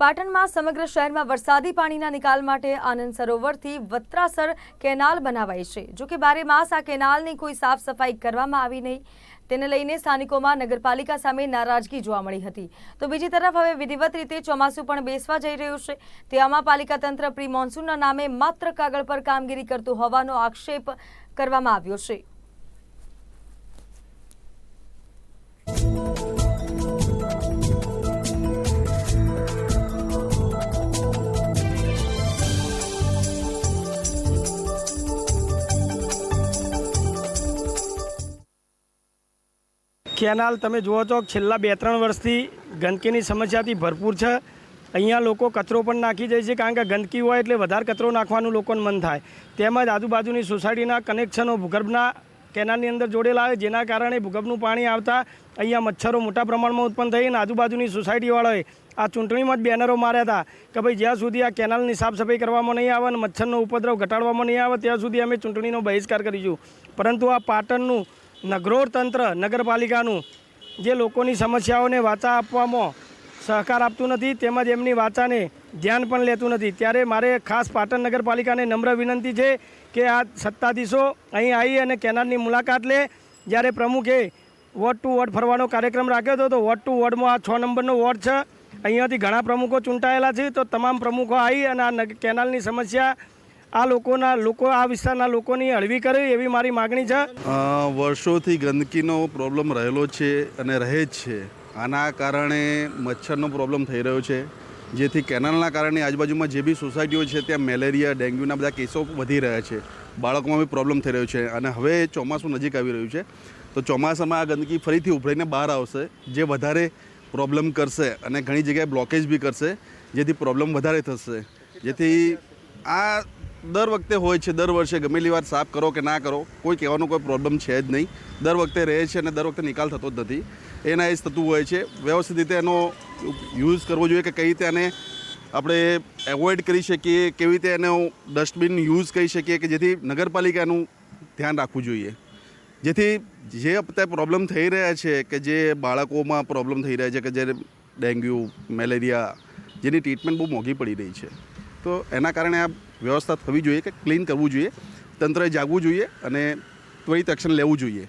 પાટણમાં સમગ્ર શહેરમાં વરસાદી પાણીના નિકાલ માટે આનંદ સરોવરથી વત્રાસર કેનાલ બનાવાઈ છે. જોકે બારે માસ આ કેનાલની કોઈ સાફ સફાઈ કરવામાં આવી નહીં. તેને લઈને સ્થાનિકોમાં નગરપાલિકા સામે નારાજગી જોવા મળી હતી. તો બીજી તરફ હવે વિધિવત રીતે ચોમાસું પણ બેસવા જઈ રહ્યું છે. તેવામાં પાલિકા તંત્ર પ્રી મોન્સૂનના નામે માત્ર કાગળ પર કામગીરી કરતું હોવાનો આક્ષેપ કરવામાં આવ્યો છે. કેનાલ તમે જુઓ છો, છેલ્લા બે ત્રણ વર્ષથી ગંદકીની સમસ્યાથી ભરપૂર છે. અહીંયા લોકો કચરો પણ નાખી જાય છે, કારણ કે ગંદકી હોય એટલે વધારે કચરો નાખવાનું લોકોને મન થાય. તેમજ આજુબાજુની સોસાયટીના કનેક્શનો ભૂગર્ભના કેનાલની અંદર જોડેલા હોય જેના કારણે ભૂગર્ભનું પાણી આવતા અહીંયા મચ્છરો મોટા પ્રમાણમાં ઉત્પન્ન થઈને આજુબાજુની સોસાયટીવાળાએ આ ચૂંટણીમાં જ બેનરો માર્યા હતા કે ભાઈ જ્યાં સુધી આ કેનાલની સાફ સફાઈ કરવામાં નહીં આવે અને મચ્છરનો ઉપદ્રવ ઘટાડવામાં નહીં આવે, ત્યાં સુધી અમે ચૂંટણીનો બહિષ્કાર કરીશું. પરંતુ આ પાટણનું નગરોળ તંત્ર નગરપાલિકાનું જે લોકોની સમસ્યાઓને વાચા આપવામાં સહકાર આપતું નથી તેમજ એમની વાચાને ધ્યાન પણ લેતું નથી. ત્યારે મારે ખાસ પાટણ નગરપાલિકાને નમ્ર વિનંતી છે કે આ સત્તાધીશો અહીં આવી અને કેનાલની મુલાકાત લે. જ્યારે પ્રમુખે વોર્ડ ટુ વોર્ડ ફરવાનો કાર્યક્રમ રાખ્યો હતો, તો વોર્ડ ટુ વોર્ડમાં આ છ નંબરનો વોર્ડ છે. અહીંયાથી ઘણા પ્રમુખો ચૂંટાયેલા છે, તો તમામ પ્રમુખો આવી અને આ કેનાલની સમસ્યા આ લોકોના લોકો, આ વિસ્તારના લોકોની હળવી કરે એવી મારી માગણી છે. વર્ષોથી ગંદકીનો પ્રોબ્લેમ રહેલો છે અને રહે જ છે. આના કારણે મચ્છરનો પ્રોબ્લેમ થઈ રહ્યો છે. જેથી કેનાલના કારણે આજુબાજુમાં જે બી સોસાયટીઓ છે, ત્યાં મેલેરિયા, ડેન્ગ્યુના બધા કેસો વધી રહ્યા છે. બાળકોમાં બી પ્રોબ્લેમ થઈ રહ્યો છે. અને હવે ચોમાસું નજીક આવી રહ્યું છે. તો ચોમાસામાં આ ગંદકી ફરીથી ઉભરીને બહાર આવશે, જે વધારે પ્રોબ્લેમ કરશે અને ઘણી જગ્યાએ બ્લોકેજ બી કરશે, જેથી પ્રોબ્લેમ વધારે થશે. જેથી આ દર વખતે હોય છે, દર વર્ષે ગમેલી વાર સાફ કરો કે ના કરો, કોઈ કહેવાનો કોઈ પ્રોબ્લેમ છે જ નહીં. દર વખતે રહે છે અને દર વખતે નિકાલ થતો જ નથી. એના એ જ થતું હોય છે. વ્યવસ્થિત રીતે એનો યુઝ કરવો જોઈએ કે કઈ રીતે આને આપણે એવોઇડ કરી શકીએ, કેવી રીતે એનો ડસ્ટબિન યુઝ કરી શકીએ કે જેથી નગરપાલિકાનું ધ્યાન રાખવું જોઈએ. જેથી જે અત્યારે પ્રોબ્લેમ થઈ રહ્યા છે કે જે બાળકોમાં પ્રોબ્લેમ થઈ રહ્યા છે કે જે ડેન્ગ્યુ, મેલેરિયા જેની ટ્રીટમેન્ટ બહુ મોંઘી પડી રહી છે. તો એના કારણે આ વ્યવસ્થા થવી જોઈએ કે ક્લીન કરવું જોઈએ, તંત્રએ જાગવું જોઈએ અને ત્વરિત એક્શન લેવું જોઈએ.